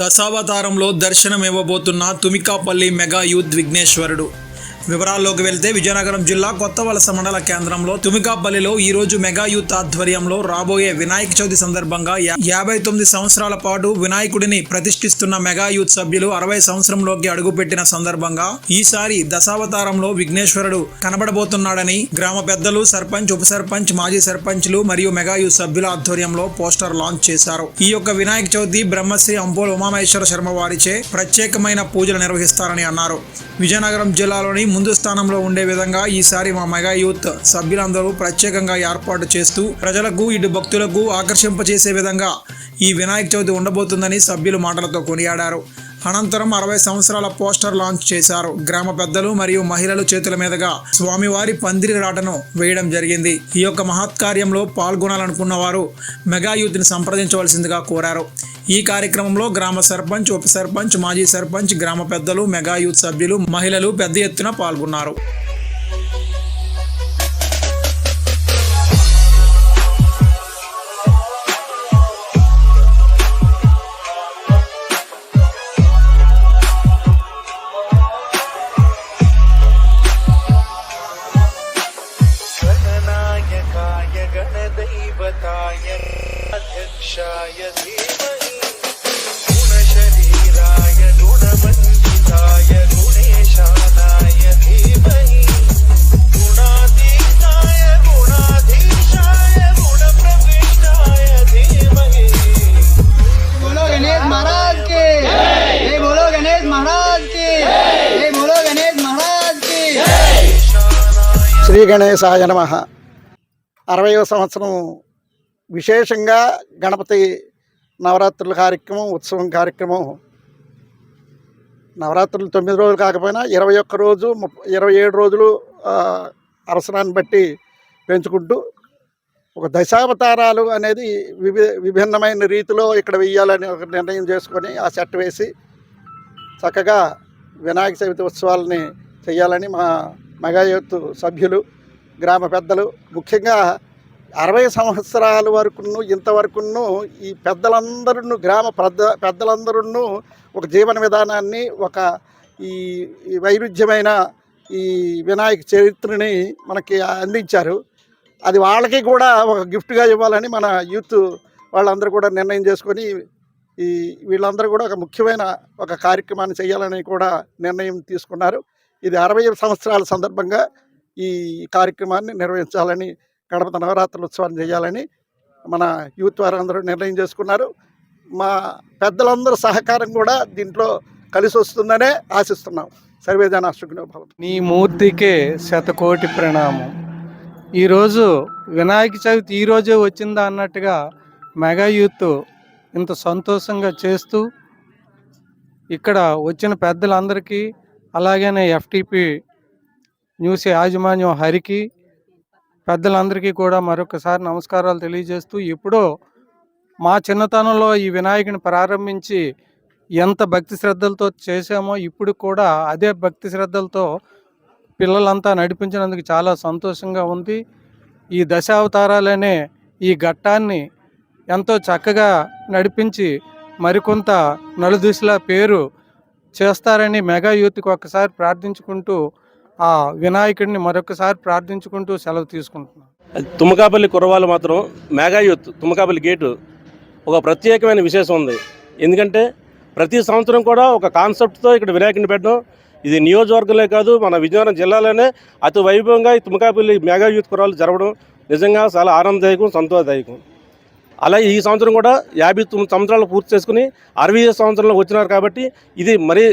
దశావతారంలో దర్శనం ఇవ్వబోతున్న Tumikapalli mega youth విఘ్నేశ్వరుడు. వివరాల్లోకి వెళ్తే విజయనగరం జిల్లా కొత్త వలస మండల కేంద్రంలో తుమికాపల్లిలో ఈ రోజు మెగా యూత్ ఆధ్వర్యంలో రాబోయే వినాయక చవితి సందర్భంగా యాభై తొమ్మిది సంవత్సరాల పాటు వినాయకుడిని ప్రతిష్ఠిస్తున్న మెగా యూత్ సభ్యులు అరవై సంవత్సరంలోకి అడుగుపెట్టిన సందర్భంగా ఈసారి దశావతారంలో విఘ్నేశ్వరుడు కనబడబోతున్నాడని గ్రామ పెద్దలు సర్పంచ్ ఉప సర్పంచ్ మాజీ సర్పంచ్లు మరియు మెగా యూత్ సభ్యుల ఆధ్వర్యంలో పోస్టర్ లాంచ్ చేశారు. ఈ యొక్క వినాయక చవితి బ్రహ్మశ్రీ అంపోల్ ఉమామహేశ్వర శర్మ వారిచే ప్రత్యేకమైన పూజలు నిర్వహిస్తారని అన్నారు. విజయనగరం జిల్లాలోని ముందు స్థానంలో ఉండే విధంగా ఈసారి మా మెగా యూత్ సభ్యులందరూ ప్రత్యేకంగా ఏర్పాటు చేస్తూ ప్రజలకు ఇటు భక్తులకు ఆకర్షింపచేసే విధంగా ఈ వినాయక చవితి ఉండబోతుందని సభ్యులు మాటలతో కొనియాడారు. అనంతరం అరవై సంవత్సరాల పోస్టర్ లాంచ్ చేశారు. గ్రామ పెద్దలు మరియు మహిళలు చేతుల మీదుగా స్వామివారి పందిరి రాటను వేయడం జరిగింది. ఈ యొక్క మహత్కార్యంలో పాల్గొనాలనుకున్న వారు మెగా యూత్ని సంప్రదించవలసిందిగా కోరారు. ఈ కార్యక్రమంలో గ్రామ సర్పంచ్ ఉప సర్పంచ్ మాజీ సర్పంచ్ గ్రామ పెద్దలు మెగా యూత్ సభ్యులు మహిళలు పెద్ద ఎత్తున పాల్గొన్నారు गणनायकाय गणदैवताय अध्यक्षाय శ్రీ గణేశాయ నమ. అరవయవ సంవత్సరం విశేషంగా గణపతి నవరాత్రుల కార్యక్రమం ఉత్సవం కార్యక్రమం. నవరాత్రులు తొమ్మిది రోజులు కాకపోయినా ఇరవై ఒక్క రోజు ఇరవై ఏడు రోజులు అవసరాన్ని బట్టి పెంచుకుంటూ ఒక దశావతారాలు అనేది విభి విభిన్నమైన రీతిలో ఇక్కడ వెయ్యాలని ఒక నిర్ణయం చేసుకొని ఆ సెట్ వేసి చక్కగా వినాయక చవితి ఉత్సవాలని చేయాలని మా మెగా యూత్ సభ్యులు గ్రామ పెద్దలు. ముఖ్యంగా అరవై సంవత్సరాల వరకును ఇంతవరకును ఈ పెద్దలందరూ గ్రామ పెద్ద పెద్దలందరూ ఒక జీవన విధానాన్ని ఒక ఈ వైరుధ్యమైన ఈ వినాయక చరిత్రని మనకి అందించారు. అది వాళ్ళకి కూడా ఒక గిఫ్ట్గా ఇవ్వాలని మన యూత్ వాళ్ళందరూ కూడా నిర్ణయం చేసుకొని ఈ వీళ్ళందరూ కూడా ఒక ముఖ్యమైన ఒక కార్యక్రమాన్ని చేయాలని కూడా నిర్ణయం తీసుకున్నారు. ఇది అరవై సంవత్సరాల సందర్భంగా ఈ కార్యక్రమాన్ని నిర్వహించాలని గణపతి నవరాత్రుల ఉత్సవాన్ని చేయాలని మన యూత్ వారందరూ నిర్ణయం చేసుకున్నారు. మా పెద్దలందరూ సహకారం కూడా దీంట్లో కలిసి వస్తుందనే ఆశిస్తున్నాం. సర్వేజన సుఖినో నీ మూర్తికే శతకోటి ప్రణామం. ఈరోజు వినాయక చవితి ఈరోజే వచ్చిందా అన్నట్టుగా మెగా యూత్ ఇంత సంతోషంగా చేస్తూ ఇక్కడ వచ్చిన పెద్దలందరికీ అలాగనే ఎఫ్టీపీ న్యూస్ యాజమాన్యం హరికి పెద్దలందరికీ కూడా మరొకసారి నమస్కారాలు తెలియజేస్తూ ఎప్పుడో మా చిన్నతనంలో ఈ వినాయకుని ప్రారంభించి ఎంత భక్తి శ్రద్ధలతో చేశామో ఇప్పుడు కూడా అదే భక్తి శ్రద్ధలతో పిల్లలంతా నడిపించినందుకు చాలా సంతోషంగా ఉంది. ఈ దశావతారాలనే ఈ ఘట్టాన్ని ఎంతో చక్కగా నడిపించి మరికొంత నలుదిశల పేరు చేస్తారని మెగా యూత్కి ఒక్కసారి ప్రార్థించుకుంటూ ఆ వినాయకుడిని మరొకసారి ప్రార్థించుకుంటూ సెలవు తీసుకుంటున్నాను. తుమ్మకాపల్లి కుర్రవాళ్ళు మాత్రం మెగా యూత్ తుమ్మకాపల్లి గేటు ఒక ప్రత్యేకమైన విశేషం ఉంది. ఎందుకంటే ప్రతి సంవత్సరం కూడా ఒక కాన్సెప్ట్తో ఇక్కడ వినాయకుడిని పెట్టడం ఇది నియోజకవర్గంలో కాదు మన విజయనగరం జిల్లాలోనే అతి వైభవంగా ఈ తుమ్మకాపల్లి మెగా యూత్ కురాలు జరగడం నిజంగా చాలా ఆనందదాయకం సంతోషదాయకం. అలాగే ఈ సంవత్సరం కూడా యాభై తొమ్మిది సంవత్సరాలు పూర్తి చేసుకుని అరవై సంవత్సరంలో వచ్చినారు కాబట్టి ఇది మరీ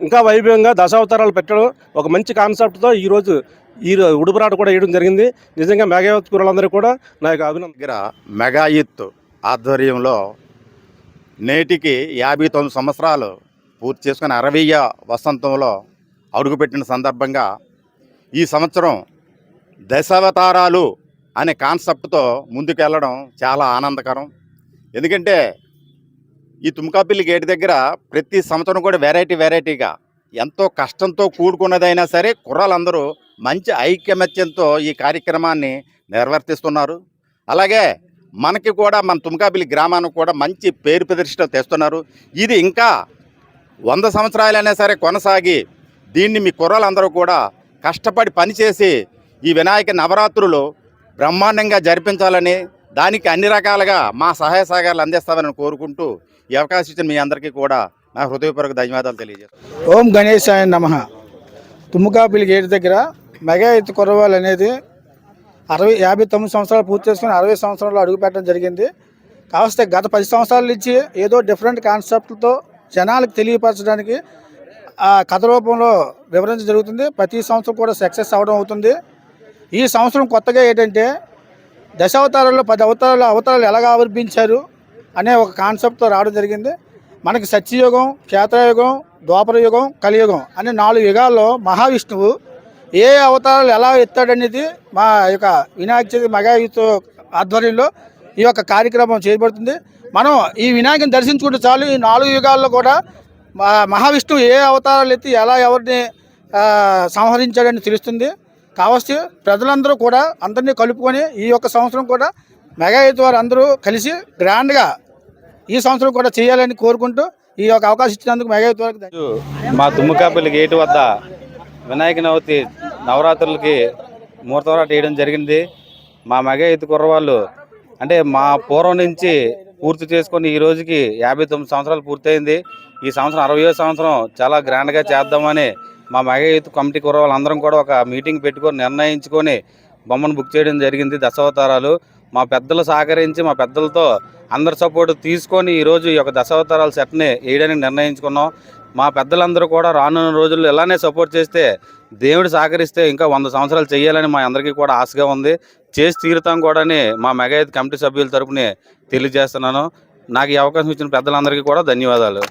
ఇంకా వైభవంగా దశావతారాలు పెట్టడం ఒక మంచి కాన్సెప్ట్తో ఈరోజు ఈ ఉడుపురాట కూడా వేయడం జరిగింది. నిజంగా మేఘావత్ కూరలందరూ కూడా నా యొక్క అభినందన. దగ్గర మెగాయిత్ ఆధ్వర్యంలో నేటికి యాభై తొమ్మిది సంవత్సరాలు పూర్తి చేసుకుని అరవయ్య వసంతంలో అడుగుపెట్టిన సందర్భంగా ఈ సంవత్సరం దశావతారాలు అనే కాన్సెప్ట్తో ముందుకెళ్ళడం చాలా ఆనందకరం. ఎందుకంటే ఈ తుమ్కాపల్లి గేట్ దగ్గర ప్రతి సంవత్సరం కూడా వెరైటీ వెరైటీగా ఎంతో కష్టంతో కూడుకున్నదైనా సరే కుర్రాలందరూ మంచి ఐక్యమత్యంతో ఈ కార్యక్రమాన్ని నిర్వర్తిస్తున్నారు. అలాగే మనకి కూడా మన తుమ్కాపిల్లి గ్రామానికి కూడా మంచి పేరు ప్రతిష్ట తెస్తున్నారు. ఇది ఇంకా వంద సంవత్సరాలైనా సరే కొనసాగి దీన్ని మీ కుర్రాలందరూ కూడా కష్టపడి పనిచేసి ఈ వినాయక నవరాత్రులు బ్రహ్మాండంగా జరిపించాలని దానికి అన్ని రకాలుగా మా సహాయ సహకారాలు అందిస్తామని కోరుకుంటూ ఈ అవకాశం ఇచ్చిన మీ అందరికీ కూడా నా హృదయపూర్వక ధన్యవాదాలు తెలియజేస్తాను. ఓం గణేశాయ నమ. తుమ్మకాపిలి గేట్ దగ్గర మెగా ఎత్తు కురవాలు అనేది అరవై యాభై తొమ్మిది సంవత్సరాలు పూర్తి చేసుకుని అరవై సంవత్సరాలు అడుగుపెట్టడం జరిగింది. కావస్తే గత పది సంవత్సరాల నుంచి ఏదో డిఫరెంట్ కాన్సెప్ట్లతో జనాలకు తెలియపరచడానికి ఆ కథ రూపంలో వివరించడం జరుగుతుంది. ప్రతి సంవత్సరం కూడా సక్సెస్ అవ్వడం అవుతుంది. ఈ సంవత్సరం కొత్తగా ఏంటంటే దశావతారాల్లో పది అవతారాలు అవతారాలు ఎలాగ ఆవిర్భించారు అనే ఒక కాన్సెప్ట్తో రావడం జరిగింది. మనకి సత్యయుగం క్షేత్రయుగం ద్వాపర యుగం కలియుగం అనే నాలుగు యుగాల్లో మహావిష్ణువు ఏ అవతారాలు ఎలా ఎత్తాడనేది మా యొక్క వినాయక చవితి మగాయుత ఆధ్వర్యంలో ఈ యొక్క కార్యక్రమం చేయబడుతుంది. మనం ఈ వినాయకుని దర్శించుకుంటే చాలు. ఈ నాలుగు యుగాల్లో కూడా మహావిష్ణువు ఏ అవతారాలు ఎత్తి ఎలా ఎవరిని సంహరించాడని తెలుస్తుంది. కావస్తే ప్రజలందరూ కూడా అందరినీ కలుపుకొని ఈ యొక్క సంవత్సరం కూడా మెగాయుత్ వారు అందరూ కలిసి గ్రాండ్గా ఈ సంవత్సరం కూడా చేయాలని కోరుకుంటూ ఈ యొక్క అవకాశం ఇచ్చినందుకు మెగాయుత్ వారికి మా తుమ్మకాపల్లి గేటు వద్ద వినాయక నవతి నవరాత్రులకి ముహూర్తవరాట వేయడం జరిగింది. మా మెగా ఎత్తు కుర్రవాళ్ళు అంటే మా పూర్వం నుంచి పూర్తి చేసుకొని ఈ రోజుకి యాభై తొమ్మిది సంవత్సరాలు పూర్తయింది. ఈ సంవత్సరం అరవయో సంవత్సరం చాలా గ్రాండ్గా చేద్దామని మా మగ యూత్ కమిటీ కుర్రవాళ్ళు అందరం కూడా ఒక మీటింగ్ పెట్టుకొని నిర్ణయించుకొని బొమ్మను బుక్ చేయడం జరిగింది దశావతారాలు. మా పెద్దలు సహకరించి మా పెద్దలతో అందరి సపోర్ట్ తీసుకొని ఈరోజు ఈ యొక్క దశావతారాల సెట్ని వేయడానికి నిర్ణయించుకున్నాం. మా పెద్దలందరూ కూడా రానున్న రోజుల్లో ఇలానే సపోర్ట్ చేస్తే దేవుడు సహకరిస్తే ఇంకా వంద సంవత్సరాలు చేయాలని మా అందరికీ కూడా ఆశగా ఉంది. చేసి తీరుతాం కూడా మా మెగాయత్ కమిటీ సభ్యుల తరపునే తెలియజేస్తున్నాను. నాకు ఈ అవకాశం ఇచ్చిన పెద్దలందరికీ కూడా ధన్యవాదాలు.